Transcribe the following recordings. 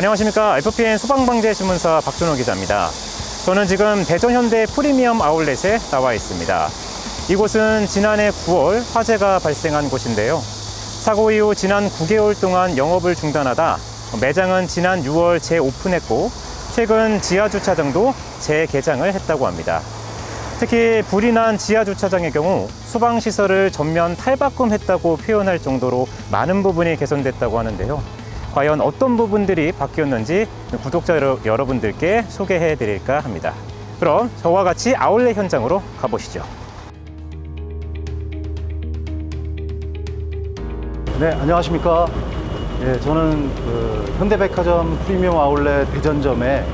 안녕하십니까. FPN 소방방재 신문사 박준호 기자입니다. 저는 지금 대전현대 프리미엄 아울렛에 나와 있습니다. 이곳은 지난해 9월 화재가 발생한 곳인데요. 사고 이후 지난 9개월 동안 영업을 중단하다 매장은 지난 6월 재오픈했고 최근 지하주차장도 재개장을 했다고 합니다. 특히 불이 난 지하주차장의 경우 소방시설을 전면 탈바꿈했다고 표현할 정도로 많은 부분이 개선됐다고 하는데요. 과연 어떤 부분들이 바뀌었는지 구독자 여러- 여러분들께 소개해 드릴까 합니다. 그럼 저와 같이 아울렛 현장으로 가보시죠. 네, 안녕하십니까. 예, 저는 그 현대백화점 프리미엄 아울렛 대전점에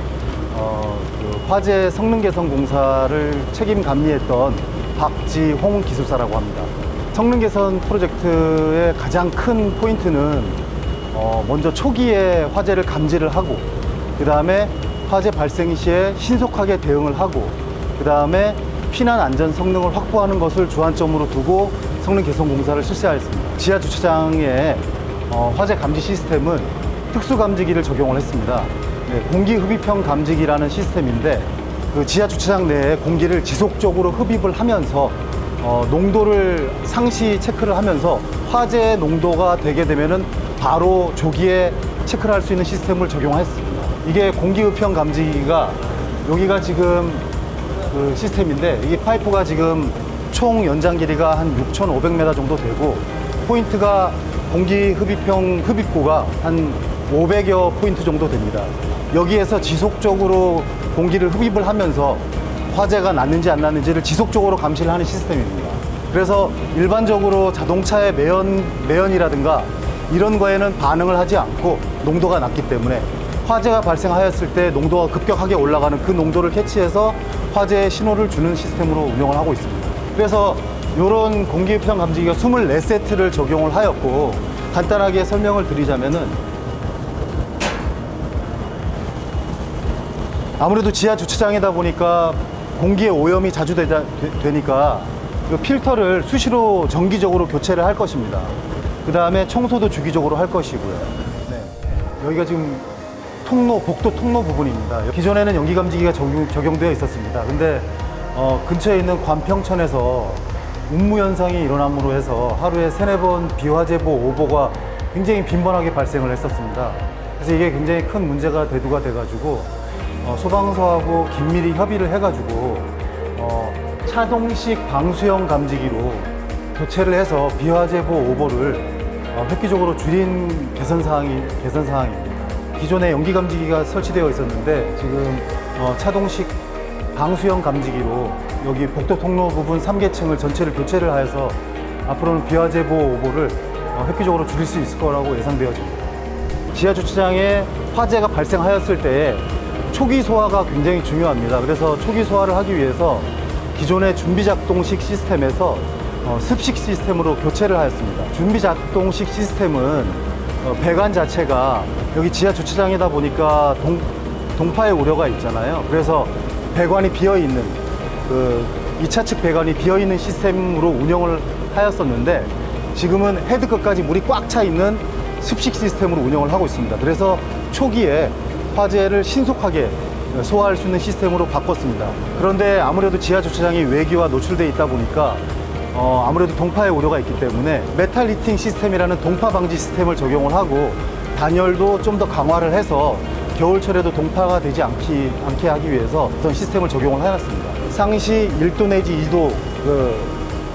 어, 그 화재 성능 개선 공사를 책임 감리했던 박지홍 기술사라고 합니다. 성능 개선 프로젝트의 가장 큰 포인트는 어, 먼저 초기에 화재를 감지를 하고 그 다음에 화재 발생 시에 신속하게 대응을 하고 그 다음에 피난 안전 성능을 확보하는 것을 주안점으로 두고 성능 개선 공사를 실시하였습니다. 지하 주차장에 어, 화재 감지 시스템은 특수 감지기를 적용을 했습니다. 네, 공기 흡입형 감지기라는 시스템인데 그 지하 주차장 내에 공기를 지속적으로 흡입을 하면서 어, 농도를 상시 체크를 하면서 화재 농도가 되게 되면은 바로 조기에 체크를 할 수 있는 시스템을 적용했습니다. 이게 공기 흡입형 감지기가 여기가 지금 그 시스템인데 이 파이프가 지금 총 연장 길이가 한 6,500m 정도 되고 포인트가 공기 흡입형 흡입구가 한 500여 포인트 정도 됩니다. 여기에서 지속적으로 공기를 흡입을 하면서 화재가 났는지 안 났는지를 지속적으로 감시를 하는 시스템입니다. 그래서 일반적으로 자동차의 매연, 매연이라든가 이런 거에는 반응을 하지 않고 농도가 낮기 때문에 화재가 발생하였을 때 농도가 급격하게 올라가는 그 농도를 캐치해서 화재의 신호를 주는 시스템으로 운영을 하고 있습니다. 그래서 이런 공기흡형 감지기가 24세트를 적용을 하였고 간단하게 설명을 드리자면은 아무래도 지하 주차장이다 보니까 공기의 오염이 자주 되다, 되, 니까 이 필터를 수시로 정기적으로 교체를 할 것입니다. 그 다음에 청소도 주기적으로 할 것이고요. 네. 여기가 지금 통로, 복도 통로 부분입니다. 기존에는 연기 감지기가 적용, 적용 되어 있었습니다. 근데 어, 근처에 있는 관평천에서 운무 현상이 일어남으로 해서 하루에 세네 번 비화재보 오보가 굉장히 빈번하게 발생을 했었습니다. 그래서 이게 굉장히 큰 문제가 대두가 돼가지고 어, 소방서하고 긴밀히 협의를 해가지고 어, 차동식 방수형 감지기로 교체를 해서 비화재보 오보를 어, 획기적으로 줄인 개선 사항이 개선 사항입니다. 기존에 연기 감지기가 설치되어 있었는데 지금 어, 차동식 방수형 감지기로 여기 복도 통로 부분 3계층을 전체를 교체를 하여서 앞으로는 비화재보 오보를 어, 획기적으로 줄일 수 있을 거라고 예상되어집니다. 지하 주차장에 화재가 발생하였을 때 초기 소화가 굉장히 중요합니다. 그래서 초기 소화를 하기 위해서 기존의 준비 작동식 시스템에서 어, 습식 시스템으로 교체를 하였습니다. 준비 작동식 시스템은 어, 배관 자체가 여기 지하 주차장이다 보니까 동, 동파의 우려가 있잖아요. 그래서 배관이 비어 있는 그 2차 측 배관이 비어 있는 시스템으로 운영을 하였었는데 지금은 헤드 끝까지 물이 꽉 차 있는 습식 시스템으로 운영을 하고 있습니다. 그래서 초기에 화재를 신속하게 소화할 수 있는 시스템으로 바꿨습니다. 그런데 아무래도 지하 주차장이 외기와 노출돼 있다 보니까 어, 아무래도 동파의 우려가 있기 때문에 메탈 리팅 시스템이라는 동파 방지 시스템을 적용을 하고 단열도 좀 더 강화를 해서 겨울철에도 동파가 되지 않기, 않게 하기 위해서 어떤 시스템을 적용을 해놨습니다. 상시 1도 내지 2도 그,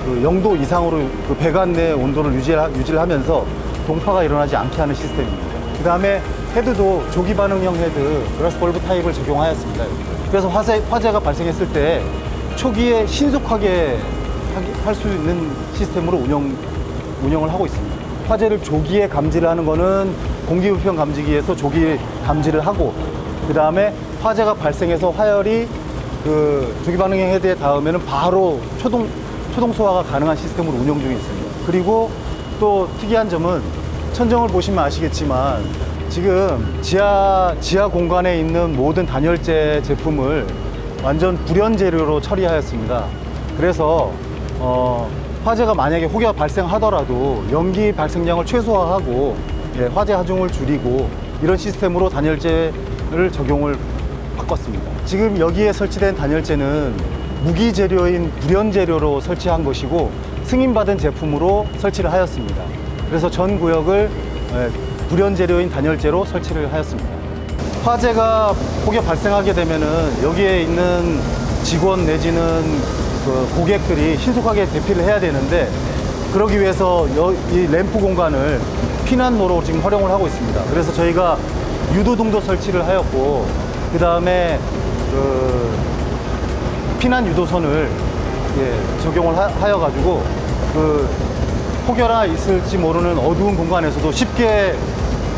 그 0도 이상으로 그 배관 내 온도를 유지, 유지를 하면서 동파가 일어나지 않게 하는 시스템입니다. 그 다음에 헤드도 조기 반응형 헤드 그라스 볼브 타입을 적용하였습니다. 그래서 화재, 화재가 발생했을 때 초기에 신속하게 할 수 있는 시스템으로 운영, 운영을 하고 있습니다. 화재를 조기에 감지를 하는 거는 공기부평 감지기에서 조기 감지를 하고 그 다음에 화재가 발생해서 화열이 그 조기 반응형 헤드에 닿으면 바로 초동, 초동 소화가 가능한 시스템으로 운영 중에 있습니다. 그리고 또 특이한 점은 천정을 보시면 아시겠지만 지금 지하, 지하 공간에 있는 모든 단열재 제품을 완전 불연 재료로 처리하였습니다. 그래서 어, 화재가 만약에 혹여 발생하더라도 연기 발생량을 최소화하고 예, 화재 하중을 줄이고 이런 시스템으로 단열재를 적용을 바꿨습니다. 지금 여기에 설치된 단열재는 무기 재료인 불연 재료로 설치한 것이고 승인받은 제품으로 설치를 하였습니다. 그래서 전 구역을 예, 불연 재료인 단열재로 설치를 하였습니다. 화재가 혹여 발생하게 되면은 여기에 있는 직원 내지는 그 고객들이 신속하게 대피를 해야 되는데 그러기 위해서 여- 이 램프 공간을 피난로로 지금 활용을 하고 있습니다. 그래서 저희가 유도등도 설치를 하였고 그 다음에 그 피난 유도선을 예, 적용을 하, 여 가지고 그 혹여나 있을지 모르는 어두운 공간에서도 쉽게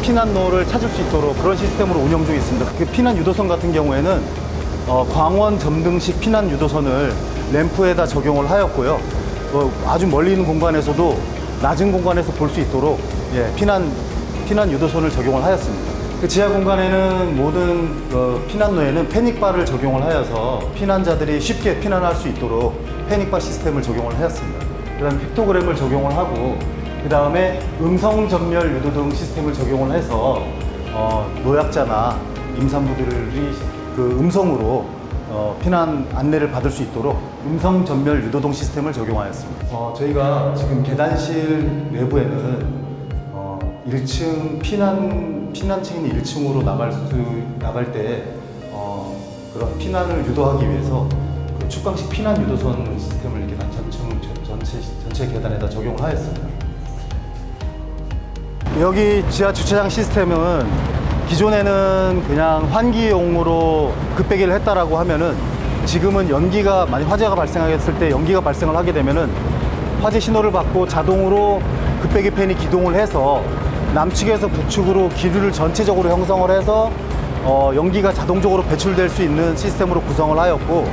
피난로를 찾을 수 있도록 그런 시스템으로 운영 중에 있습니다. 그 피난 유도선 같은 경우에는 어, 광원 점등식 피난 유도선을 램프에다 적용을 하였고요. 어, 아주 멀리 있는 공간에서도 낮은 공간에서 볼 수 있도록 예, 피난 피난 유도선을 적용을 하였습니다. 그 지하 공간에는 모든 어, 피난로에는 패닉바를 적용을 하여서 피난자들이 쉽게 피난할 수 있도록 패닉바 시스템을 적용을 하였습니다. 그다음에 픽토그램을 적용을 하고 그 다음에 음성 전멸 유도 등 시스템을 적용을 해서 어, 노약자나 임산부들이 그 음성으로 어, 피난 안내를 받을 수 있도록 음성 전멸 유도등 시스템을 적용하였습니다. 어, 저희가 지금 계단실 내부에는 어, 1층 피난 피난층인 1층으로 나갈 수 나갈 때 어, 그런 피난을 유도하기 위해서 그 축강식 피난 유도선 시스템을 이렇게 다 전층 전체 전체 계단에다 적용을 하였습니다. 여기 지하 주차장 시스템은 기존에는 그냥 환기용으로 급배기를 했다라고 하면은 지금은 연기가 만약 화재가 발생했을 때 연기가 발생을 하게 되면은 화재 신호를 받고 자동으로 급배기 팬이 기동을 해서 남측에서 북측으로 기류를 전체적으로 형성을 해서 어, 연기가 자동적으로 배출될 수 있는 시스템으로 구성을 하였고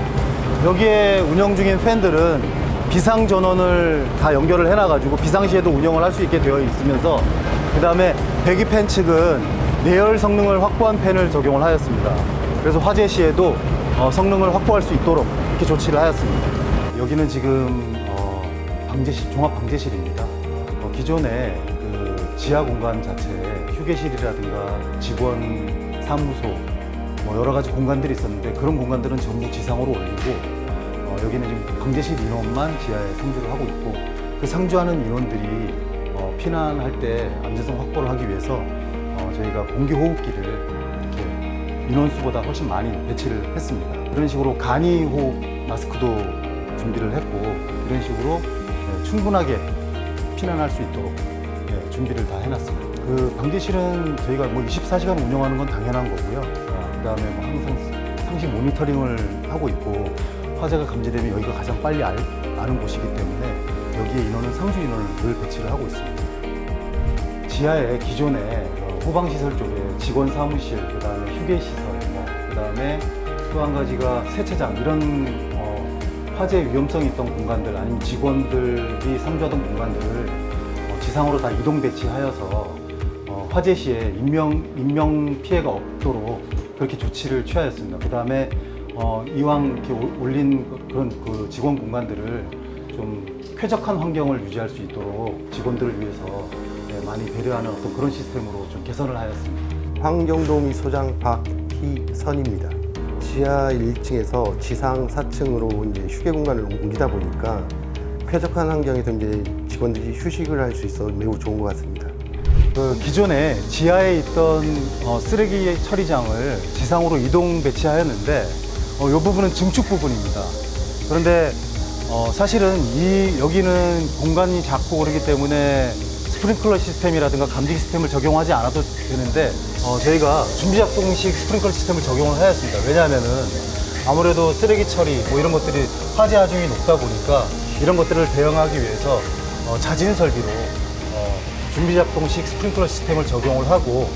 여기에 운영 중인 팬들은 비상 전원을 다 연결을 해놔가지고 비상시에도 운영을 할 수 있게 되어 있으면서 그 다음에 배기 팬 측은 내열 성능을 확보한 팬을 적용을 하였습니다. 그래서 화재 시에도 어, 성능을 확보할 수 있도록 이렇게 조치를 하였습니다. 여기는 지금 어, 방제실 종합 방제실입니다. 어, 기존에 그 지하 공간 자체에 휴게실이라든가 직원 사무소 뭐 여러 가지 공간들이 있었는데 그런 공간들은 전부 지상으로 올리고 어, 여기는 지금 방제실 인원만 지하에 상주를 하고 있고 그 상주하는 인원들이 어, 피난할 때 안전성 확보를 하기 위해서 어, 저희가 공기 호흡기를 이렇게 인원수보다 훨씬 많이 배치를 했습니다. 이런 식으로 간이 호흡 마스크도 준비를 했고 이런 식으로 네, 충분하게 피난할 수 있도록 네, 준비를 다 해놨습니다. 그 방제실은 저희가 뭐 24시간 운영하는 건 당연한 거고요. 어, 그다음에 뭐 항상 상시 모니터링을 하고 있고 화재가 감지되면 여기가 가장 빨리 알, 아는 곳이기 때문에 여기에 인원은 상주 인원을 늘 배치를 하고 있습니다. 지하에 기존에 어, 후방시설 쪽에 직원 사무실, 그 다음에 휴게시설, 뭐, 그 다음에 또 한 가지가 세차장, 이런 어, 화재 위험성이 있던 공간들, 아니면 직원들이 상주하던 공간들을 어, 지상으로 다 이동 배치하여서 어, 화재 시에 인명, 인명 피해가 없도록 그렇게 조치를 취하였습니다. 그 다음에 어, 이왕 이렇게 올- 올린 그- 그런 그 직원 공간들을 좀 쾌적한 환경을 유지할 수 있도록 직원들을 위해서 네, 많이 배려하는 어떤 그런 시스템으로 좀 개선을 하였습니다. 황정동이 소장 박희선입니다. 지하 1층에서 지상 4층으로 이제 휴게 공간을 옮기다 보니까 쾌적한 환경에서 이제 직원들이 휴식을 할 수 있어 매우 좋은 것 같습니다. 그 기존에 지하에 있던 어, 쓰레기 처리장을 지상으로 이동 배치하였는데 어, 이 부분은 증축 부분입니다. 그런데 어, 사실은 이 여기는 공간이 작고 그렇기 때문에 스프링클러 시스템이라든가 감지 시스템을 적용하지 않아도 되는데 어, 저희가 준비 작동식 스프링클러 시스템을 적용을 하였습니다. 왜냐하면은 아무래도 쓰레기 처리 뭐 이런 것들이 화재 하중이 높다 보니까 이런 것들을 대응하기 위해서 어, 자진 설비로 어, 준비 작동식 스프링클러 시스템을 적용을 하고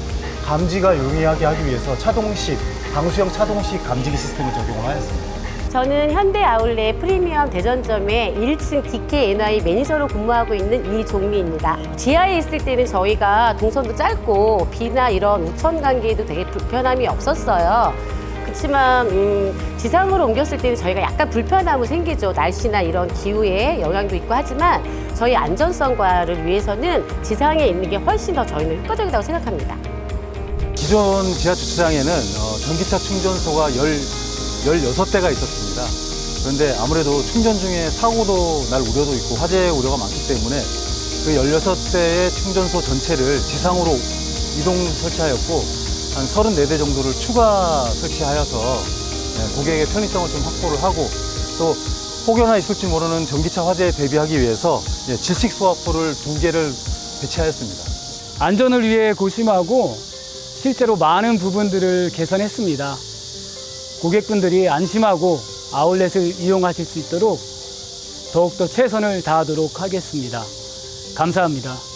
감지가 용이하게 하기 위해서 차동식 방수형 차동식 감지기 시스템을 적용을 하였습니다. 저는 현대 아울렛 프리미엄 대전점의 1층 DKNI 매니저로 근무하고 있는 이종미입니다. 지하에 있을 때는 저희가 동선도 짧고 비나 이런 우천 관계에도 되게 불편함이 없었어요. 그렇지만 음, 지상으로 옮겼을 때는 저희가 약간 불편함이 생기죠. 날씨나 이런 기후에 영향도 있고 하지만 저희 안전성과를 위해서는 지상에 있는 게 훨씬 더 저희는 효과적이라고 생각합니다. 기존 지하 주차장에는 어, 전기차 충전소가 열, 16대가 있었습니다. 그런데 아무래도 충전 중에 사고도 날 우려도 있고 화재 우려가 많기 때문에 그 16대의 충전소 전체를 지상으로 이동 설치하였고 한 34대 정도를 추가 설치하여서 네, 고객의 편의성을 좀 확보를 하고 또 혹여나 있을지 모르는 전기차 화재에 대비하기 위해서 예, 질식 소화포를 두 개를 배치하였습니다. 안전을 위해 고심하고 실제로 많은 부분들을 개선했습니다. 고객분들이 안심하고 아울렛을 이용하실 수 있도록 더욱더 최선을 다하도록 하겠습니다. 감사합니다.